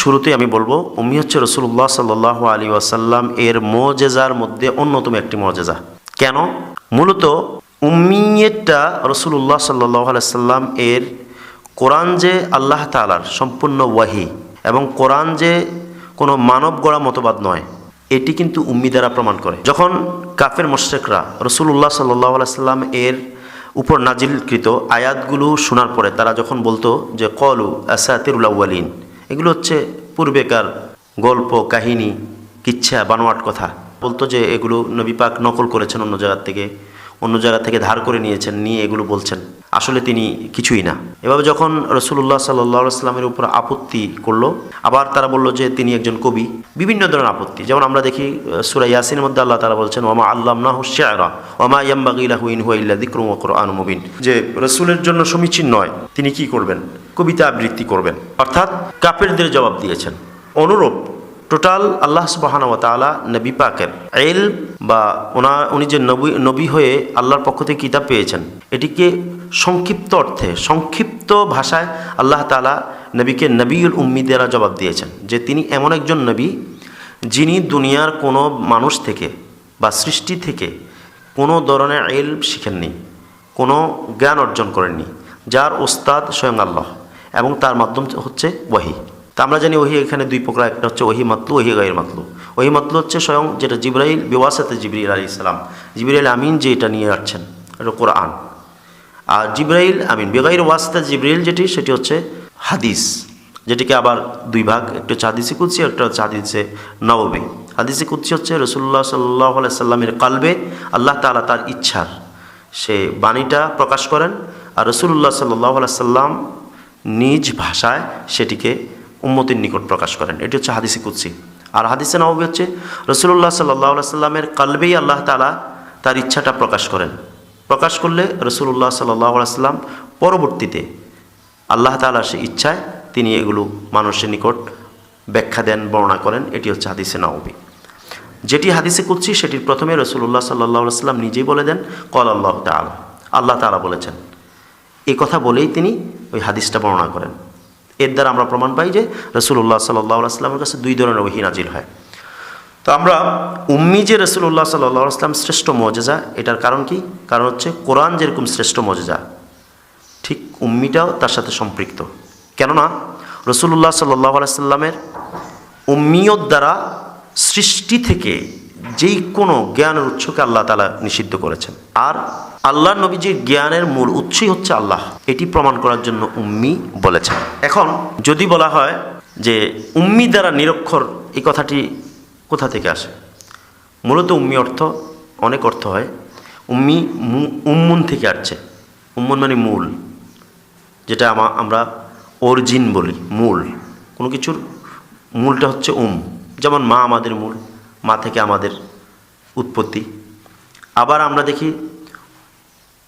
শুরুতেই আমি বলব, উম্মি হচ্ছে রসুল্লাহ সাল্লাহ আলী ওয়াসাল্লাম এর মোজেজার মধ্যে অন্যতম একটি মজেজা কেন? মূলত উম্মিয়েরটা রসুল্লাহ সাল্লাহ আলাইসাল্লাম এর কোরআন যে আল্লাহ তালার সম্পূর্ণ ওয়াহি এবং কোরআন যে কোনো মানব গড়া মতবাদ নয়, এটি কিন্তু উম্মি দ্বারা প্রমাণ করে। যখন কাফের মোশেকরা রসুল্লাহ সাল্লাহ আলাইসাল্লাম এর উপর নাজিলকৃত আয়াতগুলো শোনার পরে তারা যখন বলতো যে, কলু আসাতিরুল্লাউলিন এগুলো হচ্ছে পূর্বেকার গল্প, কাহিনী, কিচ্ছা, বানোয়াট কথা। বলতো যে এগুলো নবী পাক নকল করেছেন অন্য জায়গার থেকে, অন্য জায়গা থেকে ধার করে নিয়েছেন, নিয়ে এগুলো বলছেন। আসলে তিনি কিছুই না। এভাবে যখন রসুল্লাহ সাল্লামের উপর আপত্তি করল, আবার তারা বলল যে তিনি একজন কবি, বিভিন্ন ধরনের আপত্তি। যেমন আমরা দেখি সুরা ইয়াসিনের মধ্যে আল্লাহ তারা বলছেন ওমা আল্লাহ না হুশিয়ারা ওমা ইয়াম্বাগিলা হুইন হুয়াইল্লা দিক্রম কোরআন মুবিন। যে রসুলের জন্য সমীচীন নয়, তিনি কি করবেন? কবিতা আবৃত্তি করবেন। অর্থাৎ কাপেরদের জবাব দিয়েছেন। অনুরূপ, টোটাল আল্লাহ সুবাহানা তালা নবী পাকের এল বা ওনা উনি যে নবী নবী হয়ে আল্লাহর পক্ষ থেকে কিতাব পেয়েছেন, এটিকে সংক্ষিপ্ত অর্থে, সংক্ষিপ্ত ভাষায় আল্লাহ তালা নবীকে নবীউল উম্মিদেরা জবাব দিয়েছেন যে তিনি এমন একজন নবী যিনি দুনিয়ার কোনো মানুষ থেকে বা সৃষ্টি থেকে কোনো ধরনের এল শিখেননি, কোনো জ্ঞান অর্জন করেননি, যার ওস্তাদ স্বয়ং আল্লাহ এবং তার মাধ্যম হচ্ছে ওয়াহি। তা আমরা জানি ওহি এখানে দুই প্রকার, একটা হচ্ছে ওহি মাতলু ওহি গায়ের মাতলু। ওহি মাতলু হচ্ছে স্বয়ং যেটা জিব্রাইল, বিওয়াসাতে জিবরিল আলী ইসলাম জিবরাইল আমিন যে এটা নিয়ে আসছেন, এটা কোরআন। আর জিব্রাইল, আমিন, বেগাইর ওয়াস্তা জিব্রাইল যেটি, সেটি হচ্ছে হাদিস, যেটিকে আবার দুই ভাগ, একটা হচ্ছে কুৎসি একটা হচ্ছে হাদিসে হাদিসে কুৎসি হচ্ছে রসুল্লাহ সাল্লাহ সাল্লামের কালবে, আল্লাহ তালা তার ইচ্ছার, সে বাণীটা প্রকাশ করেন আর রসুল্লাহ সাল্লাহ সাল্লাম নিজ ভাষায় সেটিকে উম্মতির নিকট প্রকাশ করেন। এটি হচ্ছে হাদিসে কুৎসি আর হাদিসে নবী হচ্ছে রসুল্লাহ সাল্লাহ সাল্লামের কালবেই আল্লাহ তালা তার ইচ্ছাটা প্রকাশ করেন। প্রকাশ করলে রসুল্লাহ সাল্লাহ সাল্লাম পরবর্তীতে আল্লাহ তালা সে ইচ্ছায় তিনি এগুলো মানুষের নিকট ব্যাখ্যা দেন, বর্ণনা করেন। এটি হচ্ছে হাদিসে নবী যেটি হাদিসে কুৎসি সেটির প্রথমে রসুল্লাহ সাল্লাহ সাল্লাম নিজেই বলে দেন কল আল্লাহ তালা আল্লাহ তালা বলেছেন। এই কথা বলেই তিনি ওই হাদিসটা বর্ণনা করেন। এর দ্বারা আমরা প্রমাণ পাই যে রসুল্লাহ সাল্লাহ আসলামের কাছে দুই ধরনের ওহি নাজিল হয়। তো আমরা উম্মি যে রসুল্লাহ সাল্লাহ আসলাম শ্রেষ্ঠ মজেজা, এটার কারণ কি? কারণ হচ্ছে কোরআন যেরকম শ্রেষ্ঠ মজেজা, ঠিক উম্মিটাও তার সাথে সম্পৃক্ত। কেননা রসুল্লাহ সাল্লাহ আলাইসাল্লামের উম্মিয়ত দ্বারা সৃষ্টি থেকে যেই কোনো জ্ঞানের উৎসকে আল্লাহ তালা নিষিদ্ধ করেছেন। আর আল্লাহ নবীজির জ্ঞানের মূল উৎসই হচ্ছে আল্লাহ। এটি প্রমাণ করার জন্য উম্মি বলেছেন। এখন যদি বলা হয় যে উম্মি দ্বারা নিরক্ষর এই কথাটি কোথা থেকে আসে? মূলত উম্মি অর্থ, অনেক অর্থ হয়। উম্মি উম্মুন থেকে আসছে। উম্মুন মানে মূল, যেটা আমা, আমরা অরিজিন বলি, মূল। কোনো কিছুর মূলটা হচ্ছে উম। যেমন মা আমাদের মূল, মা থেকে আমাদের উৎপত্তি। আবার আমরা দেখি,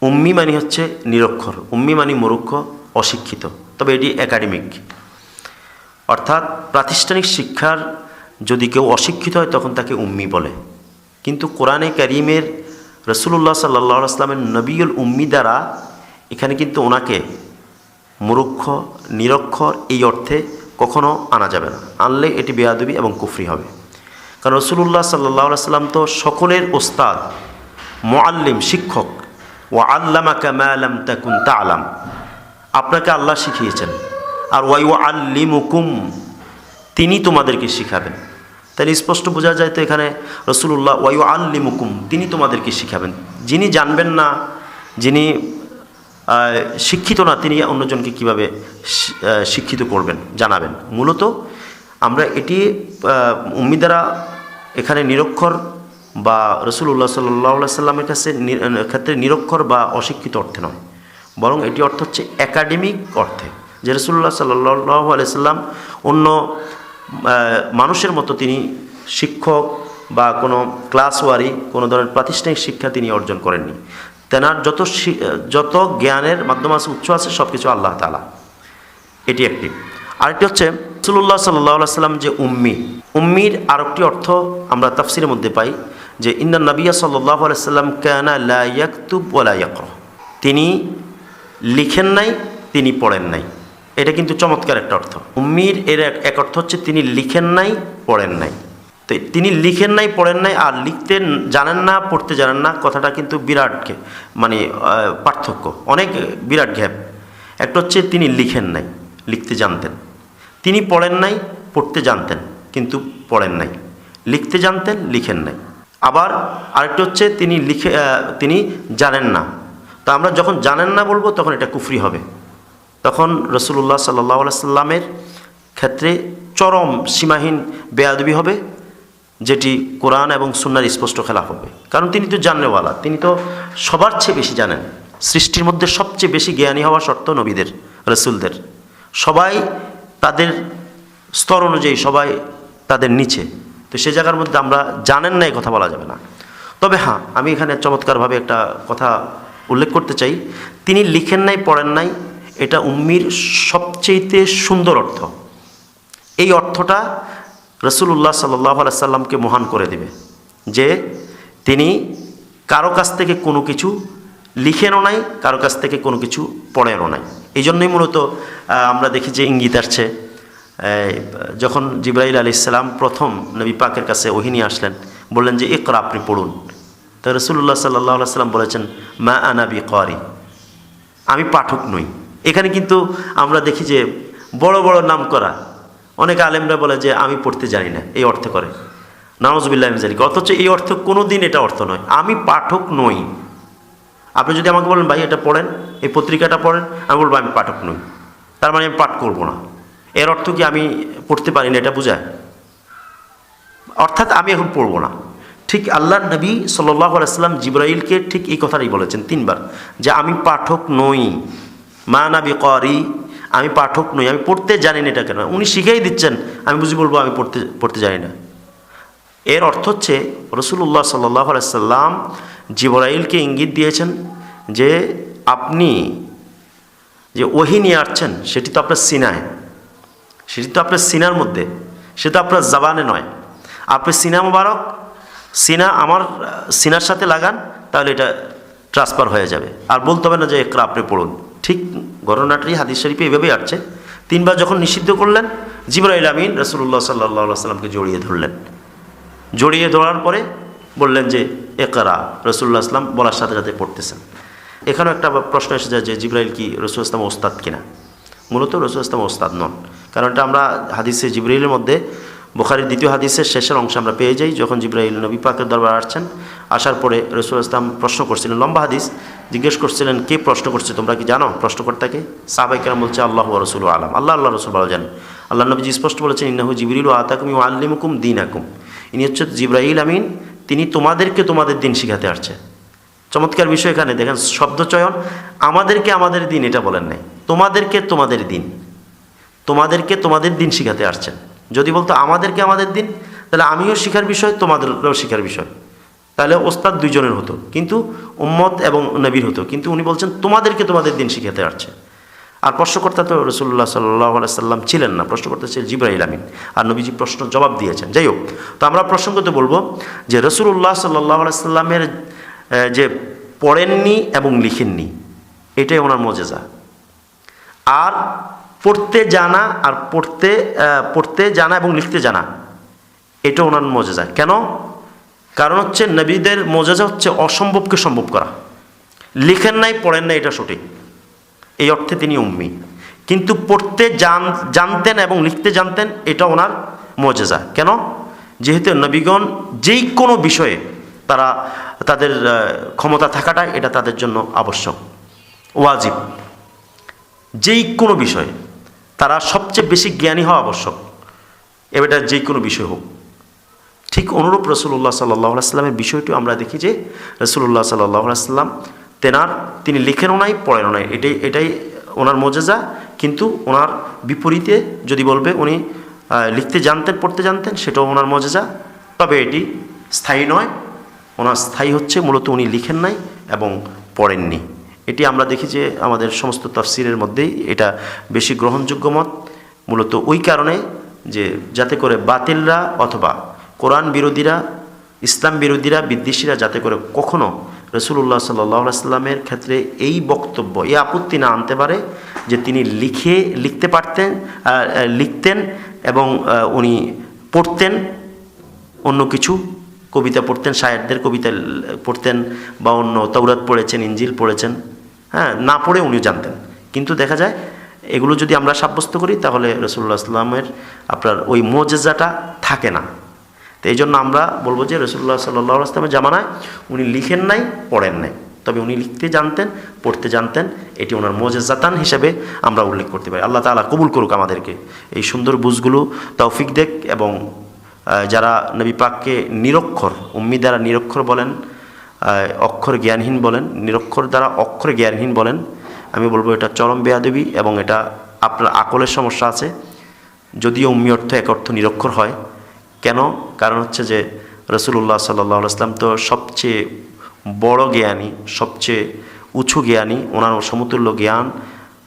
উম্মি মানি হচ্ছে নিরক্ষর, উম্মি মানি মরুক্ষ অশিক্ষিত। তবে এটি একাডেমিক অর্থাৎ প্রাতিষ্ঠানিক শিক্ষার যদি কেউ অশিক্ষিত হয়, তখন তাকে উম্মি বলে। কিন্তু কোরআনে করিমের রসুল্লাহ সাল্লাহ আসলামের নবীল উম্মি দ্বারা এখানে কিন্তু ওনাকে মুরুক্ষ নিরক্ষর এই অর্থে কখনো আনা যাবে না। আনলে এটি বেয়াদবি এবং কুফরি হবে। কারণ রসুল্লাহ সাল্লাহ সাল্লাম তো সকলের ওস্তাদ মোয়াল্লিম শিক্ষক। ও আল্লামা কামালাম তাকুন তা আলাম আপনাকে আল্লাহ শিখিয়েছেন। আর ওয়াই ও আল্লিমুকুম তিনি তোমাদেরকে শিখাবেন। তাই স্পষ্ট বোঝা যায় তো এখানে রসুল্লাহ ওয়াই আল্লিমুকুম তিনি তোমাদেরকে শিখাবেন। যিনি জানবেন না, যিনি শিক্ষিত না, তিনি অন্যজনকে কীভাবে শিক্ষিত করবেন, জানাবেন। মূলত আমরা এটি উম্মি দ্বারা এখানে নিরক্ষর বা রসুল্লাহ সাল্লাহ সাল্লামের কাছে ক্ষেত্রে নিরক্ষর বা অশিক্ষিত অর্থে নয়। বরং এটি অর্থ হচ্ছে একাডেমিক অর্থে। যে রসুল্লাহ সাল্লাহ আলাইসাল্লাম অন্য মানুষের মতো তিনি শিক্ষক বা কোনো ক্লাস ওয়ারি, কোনো ধরনের প্রাতিষ্ঠানিক শিক্ষা তিনি অর্জন করেননি। তেনার যত যত জ্ঞানের মাধ্যম আছে উৎস আছে সব কিছু আল্লাহ তালা এটি একটি। আরেকটি হচ্ছে রসুল্লাহ সাল্লাহ সাল্লাম যে উম্মি, উম্মির আরেকটি অর্থ আমরা তাফসিরের মধ্যে পাই যে ইন্দা নবিয়া সাল্লাহ আলাইসাল্লাম কেনা লাইয়াকুব ওলা ইয়াকর। তিনি লিখেন নাই, তিনি পড়েন নাই। এটা কিন্তু চমৎকার একটা অর্থ। উম্মির এর এক অর্থ হচ্ছে তিনি লিখেন নাই, পড়েন নাই। তো তিনি লিখেন নাই, পড়েন নাই আর লিখতে জানেন না, পড়তে জানেন না কথাটা কিন্তু বিরাট মানে পার্থক্য। অনেক বিরাট গ্যাপ। একটা হচ্ছে তিনি লিখেন নাই, লিখতে জানতেন। তিনি পড়েন নাই, পড়তে জানতেন, কিন্তু পড়েন নাই। লিখতে জানতেন, লিখেন নাই। আবার আরেকটা হচ্ছে তিনি লিখে তিনি জানেন না। তা আমরা যখন জানেন না বলব, তখন এটা কুফরি হবে। তখন রসুল্লাহ সাল্লাহ সাল্লামের ক্ষেত্রে চরম সীমাহীন বেয়াদবি হবে, যেটি কোরআন এবং সুন্নার স্পষ্ট খেলাফ হবে। কারণ তিনি তো জানলেওয়ালা, তিনি তো সবার চেয়ে বেশি জানেন। সৃষ্টির মধ্যে সবচেয়ে বেশি জ্ঞানী হওয়া শর্ত নবীদের, রসুলদের। সবাই তাদের স্তর অনুযায়ী সবাই তাদের নিচে। তো সে জায়গার মধ্যে আমরা জানেন না, এই কথা বলা যাবে না। তবে হ্যাঁ আমি এখানে চমৎকারভাবে একটা কথা উল্লেখ করতে চাই। তিনি লিখেন নাই, পড়েন নাই এটা উম্মির সবচেয়েতে সুন্দর অর্থ। এই অর্থটা রসুল্লাহ সাল্লাহ সাল্লামকে মহান করে দেবে যে তিনি কারও কাছ থেকে কোনো কিছু লিখেনও নাই, কারও কাছ থেকে কোনো কিছু পড়েনও নাই। এই জন্যই মূলত আমরা দেখি যে ইঙ্গিত আসছে যখন জিব্রাইল আলি ইসলাম প্রথম নবী পাকের কাছে ওহিনী আসলেন, বললেন যে, ইকরা, আপনি পড়ুন। তো রসুল্লাহ সাল্লাহ সাল্লাম বলেছেন, মা আনাবি করি আমি পাঠক নই। এখানে কিন্তু আমরা দেখি যে বড় বড় নাম করা অনেক আলেমরা বলে যে আমি পড়তে জানি না, এই অর্থে করে। নাওজবিল্লাহ জানি অথচ এই অর্থ কোনো দিন এটা অর্থ নয়। আমি পাঠক নই। আপনি যদি আমাকে বলেন, ভাই, এটা পড়েন, এই পত্রিকাটা পড়েন, আমি বলব, আমি পাঠক নই। তার মানে আমি পাঠ করব না। এর অর্থ কি আমি পড়তে পারি না এটা বোঝায়? অর্থাৎ আমি এখন পড়ব না। ঠিক আল্লাহ নবী সাল্লাহ আলাইসাল্লাম জিব্রাইলকে ঠিক এই কথাটাই বলেছেন তিনবার, যে আমি পাঠক নই। মা নাবি করি আমি পাঠক নই, আমি পড়তে জানি না এটা কেন? উনি শিখেই দিচ্ছেন, আমি বুঝি বলব আমি পড়তে পড়তে জানি না। এর অর্থ হচ্ছে রসুল্লাহ সাল্লাহ আলাইসাল্লাম জিব্রাইলকে ইঙ্গিত দিয়েছেন যে আপনি যে ওহি নিয়ে আসছেন, সেটি তো আপনার সিনায়। সেটি তো আপনার সিনার মধ্যে, সে তো আপনার জাবানে নয়। আপনি সিনা মোবারক, সিনা আমার, সিনার সাথে লাগান, তাহলে এটা ট্রান্সফার হয়ে যাবে। আর বলতে হবে না যে একরা আপনি পড়ুন। ঠিক ঘটনাটি হাদিস শরীফে এভাবেই আসছে। তিনবার যখন নিষিদ্ধ করলেন, জিবরাইল আমিন রসুল্লাহ সাল্লাহ সাল্লামকে জড়িয়ে ধরলেন। জড়িয়ে ধরার পরে বললেন যে একরা রসুল্লাহ আসলাম বলার সাথে সাথে পড়তেছেন। এখানেও একটা প্রশ্ন এসে যায় যে, জিব্রাইল কি রসুল ইসলাম ওস্তাদ কিনা? মূলত রসুল ইসলাম ওস্তাদ নন। কারণ এটা আমরা হাদিসে জিব্রাইলের মধ্যে বোখারির দ্বিতীয় হাদিসের শেষের অংশ আমরা পেয়ে যাই, যখন জিব্রাইল নবী পাকের দরবার আসছেন, আসার পরে রসুল ইসলাম প্রশ্ন করছিলেন, লম্বা হাদিস, জিজ্ঞেস করছিলেন, কে প্রশ্ন করছে, তোমরা কি জানো প্রশ্নকর্তাকে? সাহাবাইকেরাম বলছে, আল্লাহ রসুল আলম। আল্লাহ আল্লাহ রসুল ভালো জানেন। আল্লাহ নবীজি স্পষ্ট বলেছেন, ইন্নাহু জিবরিল আতাকুম ও আল্লিমুকুম দিন আকুম ইনি হচ্ছে জিব্রাহিল আমিন, তিনি তোমাদেরকে তোমাদের দিন শিখাতে আসছে। চমৎকার বিষয় এখানে, দেখেন শব্দচয়ন আমাদেরকে আমাদের দিন এটা বলেন নাই। তোমাদেরকে তোমাদের দিন। তোমাদেরকে তোমাদের দিন শিখাতে আসছেন। যদি বলতো আমাদেরকে আমাদের দিন, তাহলে আমিও শিখার বিষয়, তোমাদেরও শিখার বিষয়। তাহলে ওস্তাদ দুইজনের হতো, কিন্তু উম্মত এবং নবীর হতো। কিন্তু উনি বলছেন, তোমাদেরকে তোমাদের দিন শিখাতে আসছে। আর প্রশ্নকর্তা তো রসুল্লাহ সাল্লাহ সাল্লাম ছিলেন না। প্রশ্নকর্তা ছিলেন জিব্রাহিল আমিন। আর নবীজি প্রশ্ন জবাব দিয়েছেন। যাই হোক, তো আমরা প্রসঙ্গত বলব যে রসুল্লাহ সাল্লাহ সাল্লামের যে পড়েননি এবং লিখেননি, এটাই ওনার মজেজা। আর পড়তে জানা আর পড়তে পড়তে জানা এবং লিখতে জানা। এটা ওনার মজেজা। কেন? কারণ হচ্ছে নবীদের মজেজা হচ্ছে অসম্ভবকে সম্ভব করা। লিখেন নাই, পড়েন নাই, এটা সঠিক। এই অর্থে তিনি উম্মি। কিন্তু পড়তে জান, জানতেন এবং লিখতে জানতেন, এটা ওনার মজেজা। কেন? যেহেতু নবীগণ যেই কোনো বিষয়ে তারা, তাদের ক্ষমতা থাকাটা এটা তাদের জন্য আবশ্যক, ওয়াজিব। যেই কোনো বিষয়ে। তারা সবচেয়ে বেশি জ্ঞানী হওয়া আবশ্যক। এবারটা যে কোনো বিষয় হোক। ঠিক অনুরূপ রসুল্লাহ সাল্লাহ সাল্লামের বিষয়টিও আমরা দেখি যে রসুল্লাহ সাল্লাহ সাল্লাম তেনার, তিনি লিখেনও নাই, পড়েনও নাই। এটাই এটাই ওনার মজেজা। কিন্তু ওনার বিপরীতে যদি বলবে, উনি লিখতে জানতেন, পড়তে জানতেন, সেটাও ওনার মজেজা। তবে এটি স্থায়ী নয়। ওনার স্থায়ী হচ্ছে মূলত উনি লিখেন নাই এবং পড়েননি। এটি আমরা দেখি যে আমাদের সমস্ত তফসিরের মধ্যেই এটা বেশি গ্রহণযোগ্য মত। মূলত ওই কারণে যে যাতে করে বাতিলরা অথবা কোরআন বিরোধীরা, ইসলাম বিরোধীরা, বিদ্বেষীরা যাতে করে কখনো রসুল্লাহ সাল্লাহ সাল্লামের ক্ষেত্রে এই বক্তব্য, এই আপত্তি না আনতে পারে যে তিনি লিখে, লিখতে পারতেন লিখতেন এবং উনি পড়তেন, অন্য কিছু কবিতা পড়তেন, শায়েরদের কবিতা পড়তেন বা অন্য তৌরাত পড়েছেন ইঞ্জিল পড়েছেন। হ্যাঁ না পড়ে উনি জানতেন। কিন্তু দেখা যায়, এগুলো যদি আমরা সাব্যস্ত করি, তাহলে রসুল্লাহ আসলামের আপনার ওই মোজেজাটা থাকে না। তো এই জন্য আমরা বলব যে রসুল্লাহ সাল্লাহ আসলামের জামানায় উনি লিখেন নাই, পড়েন নাই। তবে উনি লিখতে জানতেন, পড়তে জানতেন, এটি ওনার মোজেজাতান হিসেবে আমরা উল্লেখ করতে পারি। আল্লাহ তাআলা কবুল করুক আমাদেরকে। এই সুন্দর বুঝগুলো তৌফিক দেখ এবং যারা নবী পাককে নিরক্ষর, উম্মি দ্বারা নিরক্ষর বলেন অক্ষর জ্ঞানহীন বলেন, নিরক্ষর দ্বারা অক্ষর জ্ঞানহীন বলেন। আমি বলব এটা চরম বেয়াদবি এবং এটা আপনার আকলের সমস্যা আছে। যদিও উম্মি অর্থ এক অর্থ নিরক্ষর হয়। কেন? কারণ হচ্ছে যে রসুল্লাহ সাল্লাহ আসলাম তো সবচেয়ে বড় জ্ঞানী, সবচেয়ে উঁচু জ্ঞানী। ওনার সমতুল্য জ্ঞান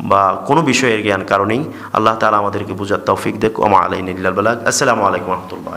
বা কোনো বিষয়ের জ্ঞান কারণেই আল্লাহ তালা আমাদেরকে বুঝার তৌফিক দেখ ওমা আলাইন আসসালামু আলাইকুম রহমতুল্লাহ